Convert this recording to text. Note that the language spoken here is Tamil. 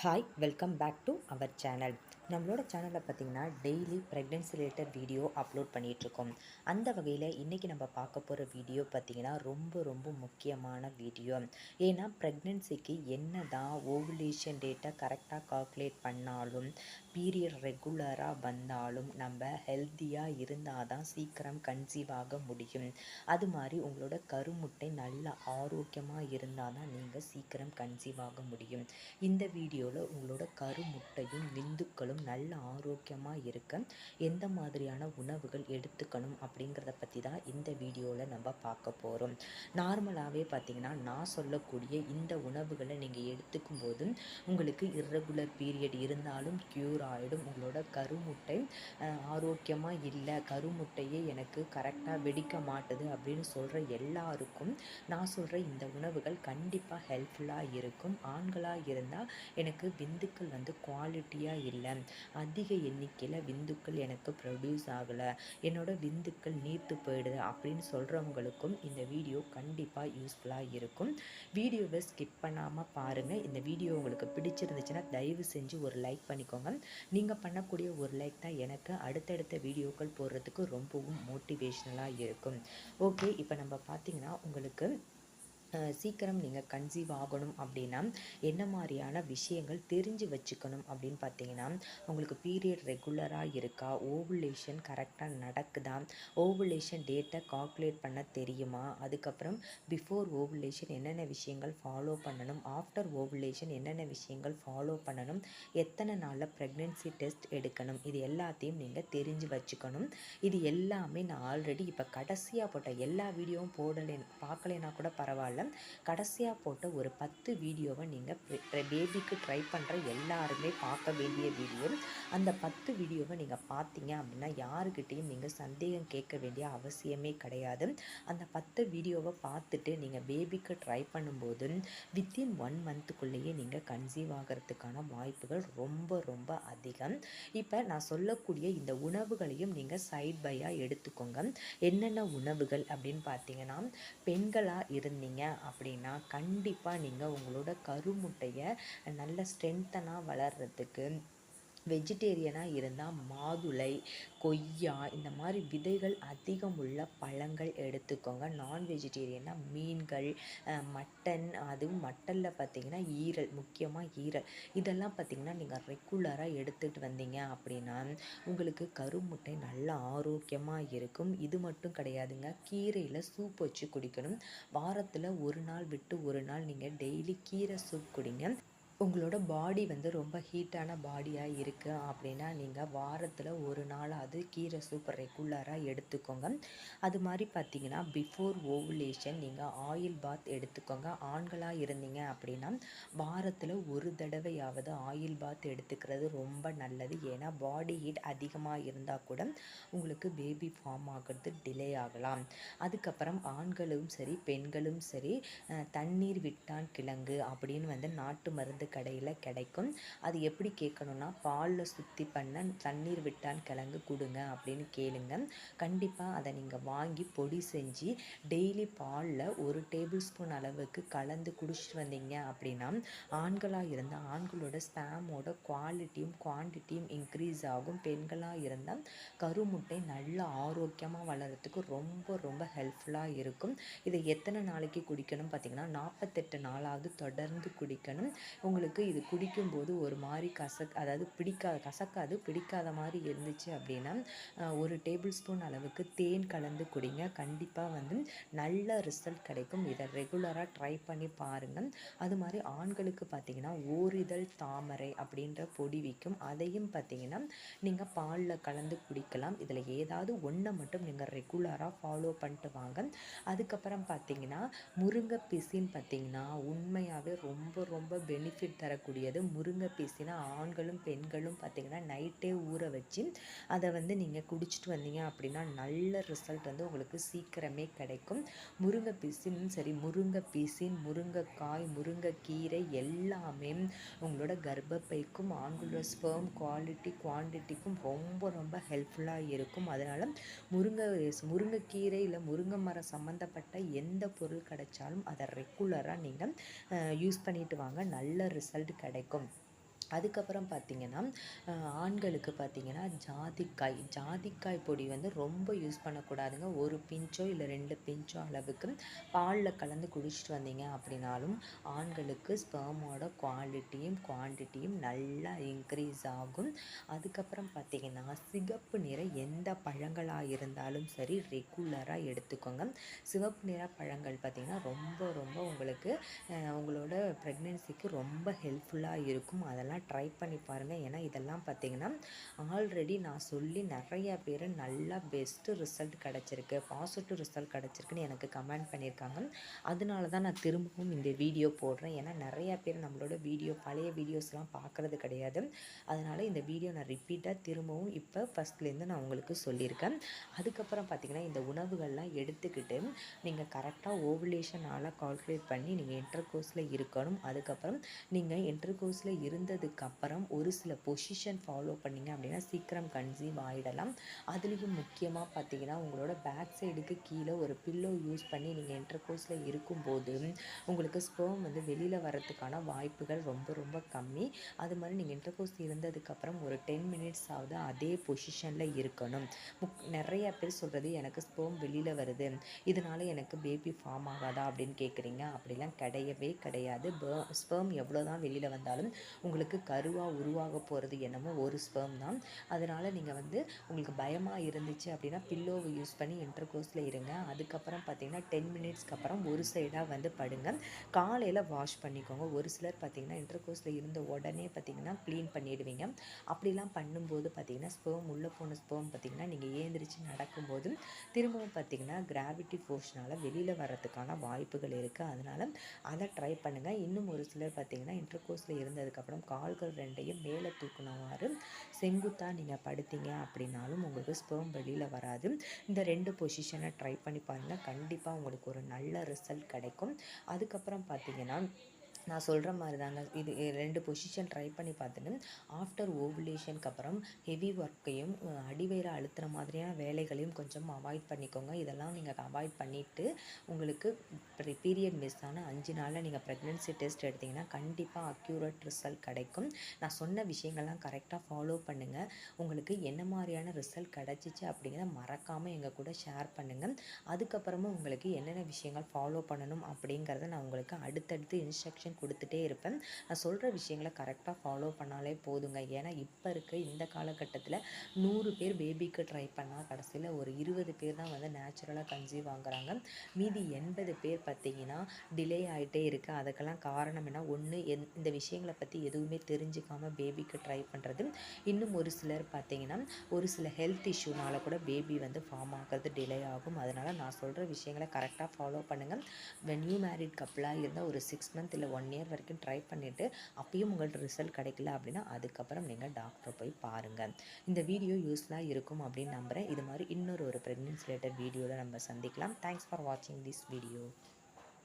hi welcome back to our channel நம்மளோட சேனலில் பார்த்திங்கன்னா daily pregnancy related video upload பண்ணிகிட்ருக்கோம் அந்த வகையில் இன்றைக்கி நம்ம பார்க்க போகிற வீடியோ பார்த்திங்கன்னா ரொம்ப ரொம்ப முக்கியமான வீடியோ ஏன்னா ப்ரெக்னென்சிக்கு என்ன தான் ஓவுலேஷன் டேட்டை கரெக்டாக கால்குலேட் பண்ணாலும் பீரியட் ரெகுலராக வந்தாலும் நம்ம ஹெல்த்தியாக இருந்தால் தான் சீக்கிரம் கன்சீவ் ஆக முடியும். அது மாதிரி உங்களோட கருமுட்டை நல்ல ஆரோக்கியமாக இருந்தால் தான் நீங்கள் சீக்கிரம் கன்சீவ் ஆக முடியும். இந்த வீடியோவில் உங்களோட கருமுட்டையும் விந்துக்களும் நல்ல ஆரோக்கியமாக இருக்க எந்த மாதிரியான உணவுகள் எடுத்துக்கணும் அப்படிங்கிறத பற்றி தான் இந்த வீடியோவில் நம்ம பார்க்க போகிறோம் நார்மலாகவே பார்த்திங்கன்னா நான் சொல்லக்கூடிய இந்த உணவுகளை நீங்கள் எடுத்துக்கும் போது உங்களுக்கு இர்ரெகுலர் பீரியட் இருந்தாலும் க்யூர் ஆகிடும் உங்களோட கருமுட்டை ஆரோக்கியமாக இல்லை கருமுட்டையே எனக்கு கரெக்டாக வெடிக்க மாட்டுது அப்படின்னு சொல்கிற எல்லாருக்கும் நான் சொல்கிற இந்த உணவுகள் கண்டிப்பாக ஹெல்ப்ஃபுல்லாக இருக்கும். ஆண்களாக இருந்தால் எனக்கு விந்துக்கள் வந்து குவாலிட்டியாக இல்லை. அதிக எண்ணிக்கையில் விந்துக்கள் எனக்கு ப்ரொடியூஸ் ஆகலை. என்னோட விந்துக்கள் நீர்த்து போயிடுது அப்படின்னு சொல்கிறவங்களுக்கும் இந்த வீடியோ கண்டிப்பாக யூஸ்ஃபுல்லாக இருக்கும். வீடியோவை ஸ்கிப் பண்ணாமல் பாருங்கள் இந்த வீடியோ உங்களுக்கு பிடிச்சிருந்துச்சுன்னா தயவு செஞ்சு ஒரு லைக் பண்ணிக்கோங்க. நீங்கள் பண்ணக்கூடிய ஒரு லைக் தான் எனக்கு அடுத்தடுத்த வீடியோக்கள் போடுறதுக்கு ரொம்பவும் மோட்டிவேஷ்னலாக இருக்கும். ஓகே இப்போ நம்ம பார்த்திங்கன்னா உங்களுக்கு சீக்கிரம் நீங்கள் கன்சீவ் ஆகணும் அப்படின்னா என்ன மாதிரியான விஷயங்கள் தெரிஞ்சு வச்சுக்கணும் அப்படின்னு பார்த்தீங்கன்னா உங்களுக்கு பீரியட் ரெகுலராக இருக்கா? ஓவுலேஷன் கரெக்டாக நடக்குதா? ஓவுலேஷன் டேட்டை கால்குலேட் பண்ண தெரியுமா? அதுக்கப்புறம் பிஃபோர் ஓவுலேஷன் என்னென்ன விஷயங்கள் ஃபாலோ பண்ணணும்? ஆஃப்டர் ஓவுலேஷன் என்னென்ன விஷயங்கள் ஃபாலோ பண்ணணும்? எத்தனை நாளில் ப்ரெக்னென்சி டெஸ்ட் எடுக்கணும்? இது எல்லாத்தையும் நீங்கள் தெரிஞ்சு வச்சுக்கணும். இது எல்லாமே நான் ஆல்ரெடி இப்போ கடைசியாக போட்ட எல்லா வீடியோவும் போடலை பார்க்கலைன்னா கூட பரவாயில்ல. கடைசியாக போட்ட ஒரு பத்து வீடியோவை நீங்கள் பேபிக்கு ட்ரை பண்ணுற எல்லாருமே பார்க்க வேண்டிய வீடியோ அந்த பத்து வீடியோவை நீங்கள் பார்த்தீங்க அப்படின்னா யாருக்கிட்டேயும் நீங்கள் சந்தேகம் கேட்க வேண்டிய அவசியமே கிடையாது. அந்த பத்து வீடியோவை பார்த்துட்டு நீங்கள் பேபிக்கு ட்ரை பண்ணும்போது வித்தின் ஒன் மந்த்துக்குள்ளேயே நீங்கள் கன்சீவ் ஆகிறதுக்கான வாய்ப்புகள் ரொம்ப ரொம்ப அதிகம். இப்போ நான் சொல்லக்கூடிய இந்த உணவுகளையும் நீங்கள் சைட் பையாக எடுத்துக்கோங்க. என்னென்ன உணவுகள் அப்படின்னு பார்த்தீங்கன்னா பெண்களாக இருந்தீங்க அப்படின்னா கண்டிப்பாக நீங்கள் உங்களோட கருமுட்டையை நல்ல ஸ்ட்ரென்த்தனாக வளர்கிறதுக்கு வெஜிடேரியனாக இருந்தால் மாதுளை கொய்யா இந்த மாதிரி விதைகள் அதிகம் உள்ள பழங்கள் எடுத்துக்கோங்க. நான் வெஜிடேரியனாக மீன்கள் மட்டன் அதுவும் மட்டனில் பார்த்திங்கன்னா ஈரல் முக்கியமாக ஈரல். இதெல்லாம் பார்த்திங்கன்னா நீங்கள் ரெகுலராக எடுத்துகிட்டு வந்தீங்க அப்படின்னா உங்களுக்கு கருமுட்டை நல்லா ஆரோக்கியமாக இருக்கும். இது மட்டும் கிடையாதுங்க. கீரையில் சூப் வச்சு குடிக்கணும். வாரத்தில் ஒரு நாள் விட்டு ஒரு நாள் நீங்கள் டெய்லி கீரை சூப் குடிங்க. உங்களோட பாடி வந்து ரொம்ப ஹீட்டான பாடியாக இருக்குது அப்படின்னா நீங்கள் வாரத்தில் ஒரு நாளாவது கீரை சூப் ரெகுலராக எடுத்துக்கோங்க. அது மாதிரி பார்த்தீங்கன்னா பிஃபோர் ஓவுலேஷன் நீங்கள் ஆயில் பாத் எடுத்துக்கோங்க. ஆண்களாக இருந்தீங்க அப்படின்னா வாரத்தில் ஒரு தடவையாவது ஆயில் பாத் எடுத்துக்கிறது ரொம்ப நல்லது. ஏன்னா பாடி ஹீட் அதிகமாக இருந்தால் கூட உங்களுக்கு பேபி ஃபார்ம் ஆகிறது டிலே ஆகலாம். அதுக்கப்புறம் ஆண்களும் சரி பெண்களும் சரி தண்ணீர் விட்டான் கிழங்கு அப்படின்னு வந்து நாட்டு மருந்து கடையில் கிடைக்கும். அது எப்படி கேட்கணுன்னா பாலில் சுற்றி பண்ண தண்ணீர் விட்டான் கிழங்கு கொடுங்க அப்படின்னு கேளுங்க. கண்டிப்பாக அதை நீங்கள் வாங்கி பொடி செஞ்சு டெய்லி பாலில் ஒரு டேபிள் ஸ்பூன் அளவுக்கு கலந்து குடிச்சிட்டு வந்தீங்க அப்படின்னா ஆண்களாக இருந்தால் ஆண்களோட ஸ்பேமோட குவாலிட்டியும் குவான்டிட்டியும் இன்க்ரீஸ் ஆகும். பெண்களாக இருந்தால் கருமுட்டை நல்ல ஆரோக்கியமாக வளர்கிறதுக்கு ரொம்ப ரொம்ப ஹெல்ப்ஃபுல்லாக இருக்கும். இதை எத்தனை நாளைக்கு குடிக்கணும்? பார்த்திங்கன்னா நாற்பத்தெட்டு நாளாவது தொடர்ந்து குடிக்கணும். உங்களுக்கு அவங்களுக்கு இது குடிக்கும்போது ஒரு மாதிரி கசக் அதாவது பிடிக்காது கசக்காது பிடிக்காத மாதிரி இருந்துச்சு அப்படின்னா ஒரு டேபிள் ஸ்பூன் அளவுக்கு தேன் கலந்து குடிங்க. கண்டிப்பாக வந்து நல்ல ரிசல்ட் கிடைக்கும். இதை ரெகுலராக ட்ரை பண்ணி பாருங்கள் அது மாதிரி ஆண்களுக்கு பார்த்தீங்கன்னா ஓரிதழ் தாமரை அப்படின்ற பொடி விற்கும் அதையும் பார்த்தீங்கன்னா நீங்கள் பாலில் கலந்து குடிக்கலாம். இதில் ஏதாவது ஒன்றை மட்டும் நீங்கள் ரெகுலராக ஃபாலோ பண்ணிட்டு வாங்க. அதுக்கப்புறம் பார்த்தீங்கன்னா முருங்கை பிசின்னு பார்த்தீங்கன்னா உண்மையாகவே ரொம்ப ரொம்ப பெனிஃபிட் தரக்கூடியது. முருங்கை பீசினா ஆண்களும் பெண்களும் பார்த்திங்கன்னா நைட்டே ஊற வச்சு அதை வந்து நீங்கள் குடிச்சிட்டு வந்தீங்க அப்படின்னா நல்ல ரிசல்ட் வந்து உங்களுக்கு சீக்கிரமே கிடைக்கும். முருங்கை பீசினும் சரி முருங்கை பீசின் முருங்கைக்காய் முருங்கைக்கீரை எல்லாமே உங்களோட கர்ப்பப்பைக்கும் ஆண்களோட ஸ்பெர்ம் குவாலிட்டி குவான்டிட்டிக்கும் ரொம்ப ரொம்ப ஹெல்ப்ஃபுல்லாக இருக்கும். அதனால் முருங்கை முருங்கைக்கீரை இல்லை முருங்கை மரம் சம்மந்தப்பட்ட எந்த பொருள் கிடைச்சாலும் அதை ரெகுலராக நீங்கள் யூஸ் பண்ணிட்டு வாங்க. நல்ல ரிசல்ட் கிடைக்கும். அதுக்கப்புறம் பார்த்திங்கன்னா ஆண்களுக்கு பார்த்திங்கன்னா ஜாதிக்காய் ஜாதிக்காய் பொடி வந்து ரொம்ப யூஸ் பண்ணக்கூடாதுங்க. ஒரு பிஞ்சோ இல்லை ரெண்டு பிஞ்சோ அளவுக்கு பாலில் கலந்து குடிச்சிட்டு வந்தீங்க அப்படின்னாலும் ஆண்களுக்கு ஸ்பேமோட குவாலிட்டியும் குவான்டிட்டியும் நல்லா இன்க்ரீஸ் ஆகும். அதுக்கப்புறம் பார்த்திங்கன்னா சிகப்பு நிற எந்த பழங்களாக இருந்தாலும் சரி ரெகுலராக எடுத்துக்கோங்க. சிவப்பு நிற பழங்கள் பார்த்திங்கன்னா ரொம்ப ரொம்ப உங்களுக்கு உங்களோட ப்ரெக்னென்சிக்கு ரொம்ப ஹெல்ப்ஃபுல்லாக இருக்கும். அதெல்லாம் ட்ரை பண்ணி பாருங்கள் ஏன்னா இதெல்லாம் பார்த்திங்கன்னா ஆல்ரெடி நான் சொல்லி நிறையா பேர் நல்லா பெஸ்ட்டு ரிசல்ட் கிடச்சிருக்கு. பாசிட்டிவ் ரிசல்ட் கிடச்சிருக்குன்னு எனக்கு கமெண்ட் பண்ணியிருக்காங்க. அதனால தான் நான் திரும்பவும் இந்த வீடியோ போடுறேன். ஏன்னா நிறையா பேர் நம்மளோட வீடியோ பழைய வீடியோஸ்லாம் பார்க்குறது கிடையாது. அதனால் இந்த வீடியோ நான் ரிப்பீட்டாக திரும்பவும் இப்போ ஃபஸ்ட்லேருந்து நான் உங்களுக்கு சொல்லியிருக்கேன். அதுக்கப்புறம் பார்த்திங்கன்னா இந்த உணவுகள்லாம் எடுத்துக்கிட்டு நீங்கள் கரெக்டாக ஓவலேஷனால் கால்குலேட் பண்ணி நீங்கள் இன்டர் கோர்ஸில் இருக்கணும். அதுக்கப்புறம் நீங்கள் இன்டர் கோர்ஸில் இருந்தது அதுக்கப்புறம் ஒரு சில பொசிஷன் ஃபாலோ பண்ணிங்க அப்படின்னா சீக்கிரம் கன்சீவ் ஆகிடலாம் அதுலேயும் முக்கியமாக பார்த்தீங்கன்னா உங்களோட பேக் சைடுக்கு கீழே ஒரு பில்லோ யூஸ் பண்ணி நீங்கள் இன்டர் கோர்ஸில் இருக்கும்போது உங்களுக்கு ஸ்பேம் வந்து வெளியில் வரத்துக்கான வாய்ப்புகள் ரொம்ப ரொம்ப கம்மி. அது மாதிரி நீங்கள் என்டர் கோர்ஸ் இருந்ததுக்கப்புறம் ஒரு டென் மினிட்ஸ் ஆகுது அதே பொசிஷனில் இருக்கணும். முக் நிறைய பேர் சொல்கிறது எனக்கு ஸ்பேம் வெளியில் வருது. இதனால் எனக்கு பேபி ஃபார்ம் ஆகாதா அப்படின்னு கேட்குறீங்க அப்படிலாம் கிடையவே கிடையாது. ஸ்பேம் எவ்வளோ தான் வெளியில் வந்தாலும் உங்களுக்கு கருவாக உருவாக போகிறது என்னமோ ஒரு ஸ்பெர்ம் தான். அதனால் நீங்கள் வந்து உங்களுக்கு பயமாக இருந்துச்சு அப்படின்னா பில்லோவை யூஸ் பண்ணி இன்டர்கோர்ஸில் இருங்க. அதுக்கப்புறம் பார்த்தீங்கன்னா டென் மினிட்ஸ்க்கு அப்புறம் ஒரு சைடாக வந்து படுங்க. காலையில் வாஷ் பண்ணிக்கோங்க. ஒரு சிலர் பார்த்தீங்கன்னா இன்டர்கோஸில் இருந்த உடனே பார்த்தீங்கன்னா க்ளீன் பண்ணிடுவீங்க. அப்படிலாம் பண்ணும்போது பார்த்தீங்கன்னா ஸ்பெர்ம் உள்ளே போன ஸ்பெர்ம் பார்த்தீங்கன்னா நீங்கள் ஏந்திரிச்சு நடக்கும்போது திரும்பவும் பார்த்தீங்கன்னா கிராவிட்டி ஃபோர்ஸ்னால் வெளியில் வர்றதுக்கான வாய்ப்புகள் இருக்குது அதனால் அதை ட்ரை பண்ணுங்கள் இன்னும் ஒரு சிலர் பார்த்தீங்கன்னா இன்டர்கோஸில் இருந்ததுக்கப்புறம் கால் கால்கள் ரெண்டையும் மேலே தூக்கினவாறு செங்குத்தாக நீங்கள் படுத்தீங்க அப்படின்னாலும் உங்களுக்கு ஸ்பெர்ம் வெளியில் வராது. இந்த ரெண்டு பொசிஷனை ட்ரை பண்ணி பாருங்கள் கண்டிப்பாக உங்களுக்கு ஒரு நல்ல ரிசல்ட் கிடைக்கும். அதுக்கப்புறம் பார்த்தீங்கன்னா நான் சொல்கிற மாதிரி தாங்க இது ரெண்டு பொசிஷன் ட்ரை பண்ணி பார்த்துட்டு ஆஃப்டர் ஓவுலேஷனுக்கு அப்புறம் ஹெவி ஒர்க்கையும் அடிவயிறு அழுத்துற மாதிரியான வேலைகளையும் கொஞ்சம் அவாய்ட் பண்ணிக்கோங்க. இதெல்லாம் நீங்கள் அவாய்ட் பண்ணிவிட்டு உங்களுக்கு பீரியட் மிஸ் ஆன அஞ்சு நாளில் நீங்கள் ப்ரெக்னென்சி டெஸ்ட் எடுத்திங்கன்னா கண்டிப்பாக அக்யூரேட் ரிசல்ட் கிடைக்கும். நான் சொன்ன விஷயங்கள்லாம் கரெக்டாக ஃபாலோ பண்ணுங்கள் உங்களுக்கு என்ன மாதிரியான ரிசல்ட் கிடச்சிச்சு அப்படிங்கிறத மறக்காமல் எங்கள் கூட ஷேர் பண்ணுங்கள் அதுக்கப்புறமா உங்களுக்கு என்னென்ன விஷயங்கள் ஃபாலோ பண்ணணும் அப்படிங்கிறத நான் உங்களுக்கு அடுத்தடுத்து இன்ஸ்ட்ரக்ஷன் இன்ஃபர்மேஷன் கொடுத்துட்டே இருப்பேன். நான் சொல்கிற விஷயங்களை கரெக்டாக ஃபாலோ பண்ணாலே போதுங்க. ஏன்னா இப்போ இருக்க இந்த காலகட்டத்தில் நூறு பேர் பேபிக்கு ட்ரை பண்ணால் கடைசியில் ஒரு இருபது பேர் தான் வந்து நேச்சுரலாக கன்சீவ் வாங்குறாங்க மீதி எண்பது பேர் பார்த்தீங்கன்னா டிலே ஆகிட்டே இருக்குது அதுக்கெல்லாம் காரணம் என்ன? ஒன்று எந் இந்த விஷயங்களை பற்றி எதுவுமே தெரிஞ்சுக்காமல் பேபிக்கு ட்ரை பண்ணுறது இன்னும் ஒரு சிலர் பார்த்தீங்கன்னா ஒரு சில ஹெல்த் இஷ்யூனால கூட பேபி வந்து ஃபார்ம் ஆகிறது டிலே ஆகும். அதனால் நான் சொல்கிற விஷயங்களை கரெக்டாக ஃபாலோ பண்ணுங்கள் நியூ மேரிட் கப்பலாக இருந்தால் ஒரு சிக்ஸ் மந்த் இல்லை ஒன் ஒன் இயர் வரைக்கும் ட்ரை பண்ணிவிட்டு அப்பயும் உங்கள்கிட்ட ரிசல்ட் கிடைக்கல அப்படின்னா அதுக்கப்புறம் நீங்கள் டாக்டரை போய் பாருங்கள் இந்த வீடியோ யூஸ்ஃபுல்லாக இருக்கும் அப்படின்னு நம்புகிறேன் இது மாதிரி இன்னொரு ஒரு ப்ரெக்னென்சி ரிலேட்டட் வீடியோவில் நம்ம சந்திக்கலாம். தேங்க்ஸ் ஃபார் வாட்சிங் திஸ் வீடியோ